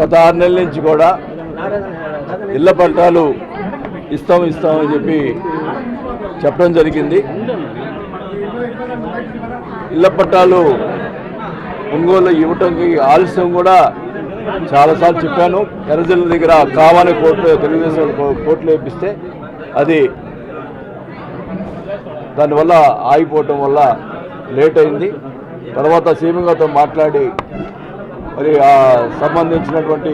గత ఆరు నెలల నుంచి కూడా ఇళ్ళ పట్టాలు ఇస్తాం ఇస్తామని చెప్పి చెప్పడం జరిగింది. ఇళ్ళ పట్టాలు ఒంగోలు ఇవ్వటానికి ఆలస్యం కూడా చాలాసార్లు చెప్పాను. ఎర్రజల్ల దగ్గర కావాలని కోర్టు తెలుగుదేశం కోర్టులో వేపిస్తే అది దానివల్ల ఆగిపోవటం వల్ల లేట్ అయింది. తర్వాత సీఎం గారితో మాట్లాడి మరి ఆ సంబంధించినటువంటి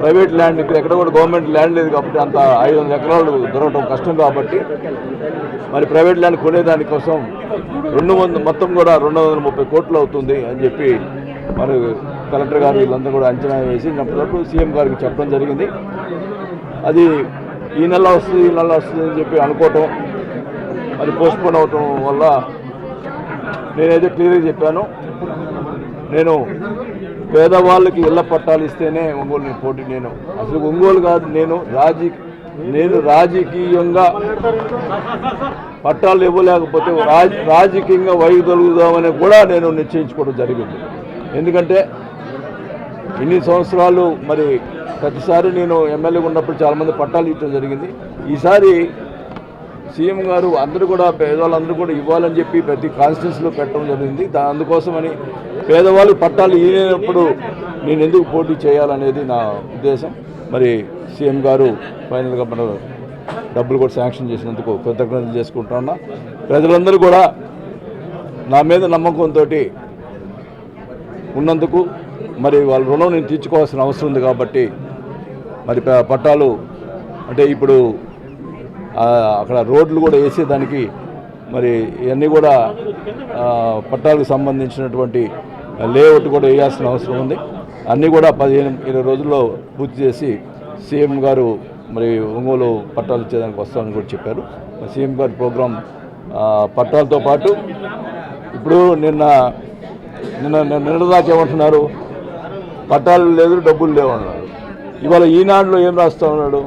ప్రైవేట్ ల్యాండ్ ఇక్కడ ఎక్కడ కూడా గవర్నమెంట్ ల్యాండ్ లేదు కాబట్టి అంత ఐదు వందల ఎకరాలు దొరకడం కష్టం కాబట్టి మరి ప్రైవేట్ ల్యాండ్ కొనేదానికోసం రెండు వందల మొత్తం కూడా రెండు వందల ముప్పై కోట్లు అవుతుంది అని చెప్పి మరి కలెక్టర్ గారు వీళ్ళందరూ కూడా అంచనా వేసి అప్పటివరకు సీఎం గారికి చెప్పడం జరిగింది. అది ఈ నెల వస్తుంది ఈ నెల వస్తుంది అని చెప్పి అనుకోవటం మరి పోస్ట్పోన్ అవటం వల్ల నేనైతే క్లియర్గా చెప్పాను. నేను పేదవాళ్ళకి ఇళ్ళ పట్టాలు ఇస్తేనే ఒంగోలు నేను పోటీ నేను. అసలు ఒంగోలు కాదు నేను రాజీ నేను రాజకీయంగా పట్టాలు ఇవ్వలేకపోతే రాజ రాజకీయంగా వైదొలుగుదామని కూడా నేను నిశ్చయించుకోవడం జరిగింది. ఎందుకంటే ఇన్ని సంవత్సరాలు మరి ప్రతిసారి నేను ఎమ్మెల్యే ఉన్నప్పుడు చాలామంది పట్టాలు ఇవ్వడం జరిగింది. ఈసారి సీఎం గారు అందరూ కూడా పేదవాళ్ళందరూ కూడా ఇవ్వాలని చెప్పి ప్రతి కాన్స్టిట్యూన్స్లో పెట్టడం జరిగింది. దా అందుకోసమని పేదవాళ్ళు పట్టాలు ఇవ్వనప్పుడు నేను ఎందుకు పోటీ చేయాలనేది నా ఉద్దేశం. మరి సీఎం గారు ఫైనల్గా మన డబ్బులు కూడా శాంక్షన్ చేసినందుకు కృతజ్ఞతలు చేసుకుంటున్నా ప్రజలందరూ కూడా నా మీద నమ్మకంతో ఉన్నందుకు మరి వాళ్ళ రుణం నేను తీర్చుకోవాల్సిన అవసరం ఉంది కాబట్టి మరి పట్టాలు అంటే ఇప్పుడు అక్కడ రోడ్లు కూడా వేసేదానికి మరి ఇవన్నీ కూడా పట్టాలకు సంబంధించినటువంటి లేఅవుట్ కూడా వేయాల్సిన అవసరం ఉంది. అన్నీ కూడా పదిహేను ఇరవై రోజుల్లో పూర్తి చేసి సీఎం గారు మరి ఒంగోలు పట్టాలు ఇచ్చేదానికి వస్తామని కూడా చెప్పారు. సీఎం గారి ప్రోగ్రాం పట్టాలతో పాటు ఇప్పుడు నిన్న నిన్న నిన్న నిన్నదాకా ఏమంటున్నారు? పట్టాలు లేదు డబ్బులు లేవు అన్నారు. ఇవాళ ఈనాడులో ఏం రాస్తా ఉన్నాడు?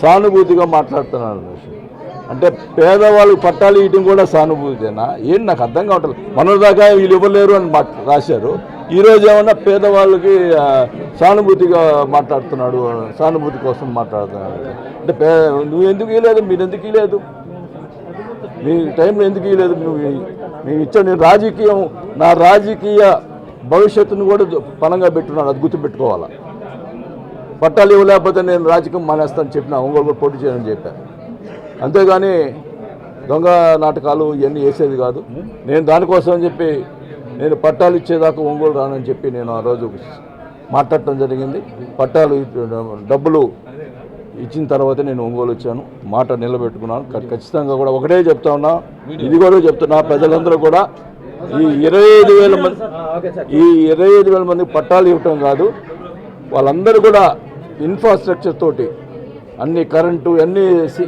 సానుభూతిగా మాట్లాడుతున్నాడు అంటే పేదవాళ్ళు పట్టాలు ఇవ్వడం కూడా సానుభూతినా? ఏంటి నాకు అర్థం కావట్లేదు. మనదాకా వీళ్ళు ఇవ్వలేరు అని మాట్ రాశారు. ఈరోజు ఏమన్నా పేదవాళ్ళకి సానుభూతిగా మాట్లాడుతున్నాడు సానుభూతి కోసం మాట్లాడుతున్నాడు? అంటే పే నువ్వు ఎందుకు ఇవ్వలేదు మీరు ఎందుకు ఇవ్వలేదు మీ టైంలో ఎందుకు ఇవ్వలేదు నువ్వు మేము ఇచ్చావు నేను రాజకీయం నా రాజకీయ భవిష్యత్తును కూడా పనంగా పెట్టున్నాడు అది గుర్తుపెట్టుకోవాలా? పట్టాలు ఇవ్వలేకపోతే నేను రాజకీయం మానేస్తాను చెప్పిన ఒంగోలు కూడా పోటీ చేయని చెప్పాను అంతేగాని దొంగ నాటకాలు ఇవన్నీ వేసేది కాదు. నేను దానికోసం అని చెప్పి నేను పట్టాలు ఇచ్చేదాకా ఒంగోలు రానని చెప్పి నేను ఆ రోజు మాట్లాడటం జరిగింది. పట్టాలు డబ్బులు ఇచ్చిన తర్వాత నేను ఒంగోలు వచ్చాను. మాట నిలబెట్టుకున్నాను. ఖచ్చితంగా కూడా ఒకటే చెప్తా ఉన్నా. ఇది కూడా చెప్తున్నా ప్రజలందరూ కూడా ఈ ఇరవై ఐదు వేల మంది ఈ ఇరవై ఐదు వేల మంది పట్టాలు ఇవ్వటం కాదు. వాళ్ళందరూ కూడా ఇన్ఫ్రాస్ట్రక్చర్ తోటి అన్ని కరెంటు అన్నీ వేసి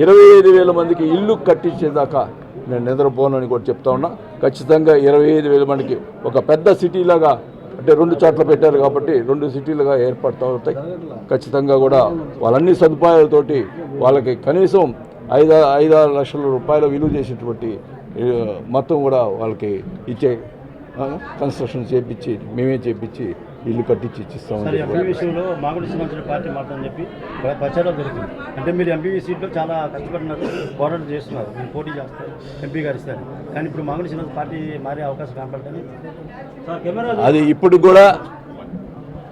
ఇరవై ఐదు వేల మందికి ఇల్లు కట్టించేదాకా నేను నిద్రపోనని కూడా చెప్తా ఉన్నా. ఖచ్చితంగా ఇరవై ఐదు వేల మందికి ఒక పెద్ద సిటీలాగా అంటే రెండు చోట్ల పెట్టారు కాబట్టి రెండు సిటీలుగా ఏర్పడుతూ అవుతాయి ఖచ్చితంగా కూడా వాళ్ళన్ని సదుపాయాలతోటి వాళ్ళకి కనీసం ఐదు ఐదారు లక్షల రూపాయల విలువ చేసేటువంటి మొత్తం కూడా వాళ్ళకి ఇచ్చే కన్స్ట్రక్షన్ చేపించి మేమే చేపించి ఇల్లు కట్టించి ఇచ్చిస్తామని చెప్పి. ఎంపీ విషయంలో మాగుడి శ్రీనివాసరావు పార్టీ మారుతుందని చెప్పి ప్ర- ప్రచారం జరిగింది. అంటే మీరు ఎంపీ సీట్లో చాలా కష్టపడినారు పోరాటం చేస్తున్నారు. మీరు పోటీ చేస్తారు ఎంపీ గారు ఇస్తారు. కానీ ఇప్పుడు మాగుడి శ్రీనివాస పార్టీ మారే అవకాశం కనపడదని అది ఇప్పుడు కూడా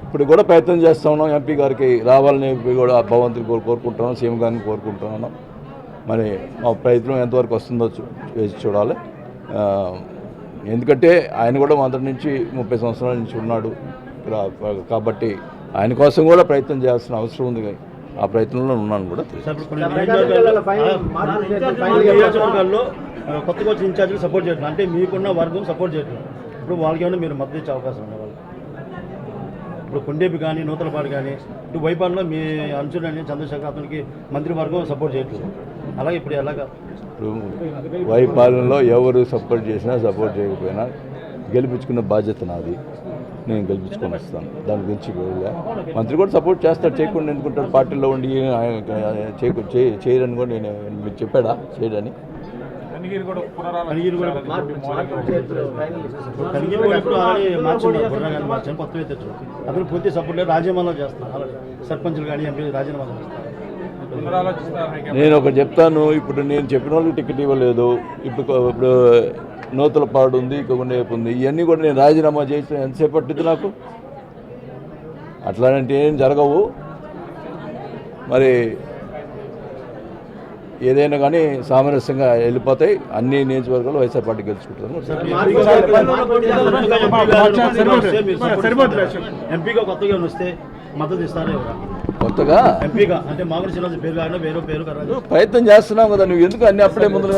ఇప్పుడు కూడా ప్రయత్నం చేస్తా ఉన్నాం. ఎంపీ గారికి రావాలని కూడా భగవంతుని కోరు కోరుకుంటున్నాం సీఎం గారిని కోరుకుంటున్నాను మరి మా ప్రయత్నం ఎంతవరకు వస్తుందో వేసి చూడాలి. ఎందుకంటే ఆయన కూడా మొదటి నుంచి ముప్పై సంవత్సరాల నుంచి ఉన్నాడు. కాబట్టి ఆయన కోసం కూడా ప్రయత్నం చేయాల్సిన అవసరం ఉంది. ఆ ప్రయత్నంలో ఉన్నాను కూడా ఇప్పుడు కొత్తగా వచ్చిన ఇన్ఛార్జీలు సపోర్ట్ చేయట్లేదు అంటే మీకున్న వర్గం సపోర్ట్ చేయట్లేదు ఇప్పుడు వాళ్ళకి ఏమైనా మీరు మద్దతు ఇచ్చే అవకాశం ఉంది వాళ్ళకి? ఇప్పుడు కొండేపి కానీ నూతలపాడు కానీ ఇటు వైపాడులో మీ అంచులని చంద్రశేఖర్ అతనికి మంత్రివర్గం సపోర్ట్ చేయట్లేదు. అలాగే ఇప్పుడు ఎలాగా? ఇప్పుడు వైపాలనలో ఎవరు సపోర్ట్ చేసినా సపోర్ట్ చేయకపోయినా గెలిపించుకున్న బాధ్యత నాది. నేను గెలిపించుకొని వస్తాను. దాని గురించి. మంత్రి కూడా సపోర్ట్ చేస్తాడు చేయకుండా ఎందుకుంటాడు? పార్టీలో ఉండి ఆయన చేయకు- చేయరని కూడా నేను మీరు చెప్పాడా? చేయడని అతను పూర్తి సపోర్ట్ లేదు రాజీనామాలో ఆల్రెడీ సర్పంచులు కానీ ఎంపీ రాజీనామాలు హైకమాండ్. నేను ఒకటి చెప్తాను ఇప్పుడు నేను చెప్పిన వాళ్ళకి టికెట్ ఇవ్వలేదు. ఇప్పుడు ఇప్పుడు నూతల పాడు ఉంది ఇంకొక ఉంది. ఇవన్నీ కూడా నేను రాజీనామా చేసిన ఎంతసేపు పట్టింది నాకు? అట్లాంటి ఏం జరగవు. మరి ఏదైనా కానీ సామరస్యంగా వెళ్ళిపోతాయి. అన్ని నియోజకవర్గాలు వైఎస్ఆర్ పార్టీ గెలుచుకుంటారు ఎంపీగా కొత్తగా ఎంపీగా అంటే పేరు కాకుండా వేరే పేరు ప్రయత్నం చేస్తున్నాం కదా నువ్వు ఎందుకు అన్ని అప్పుడే ముందు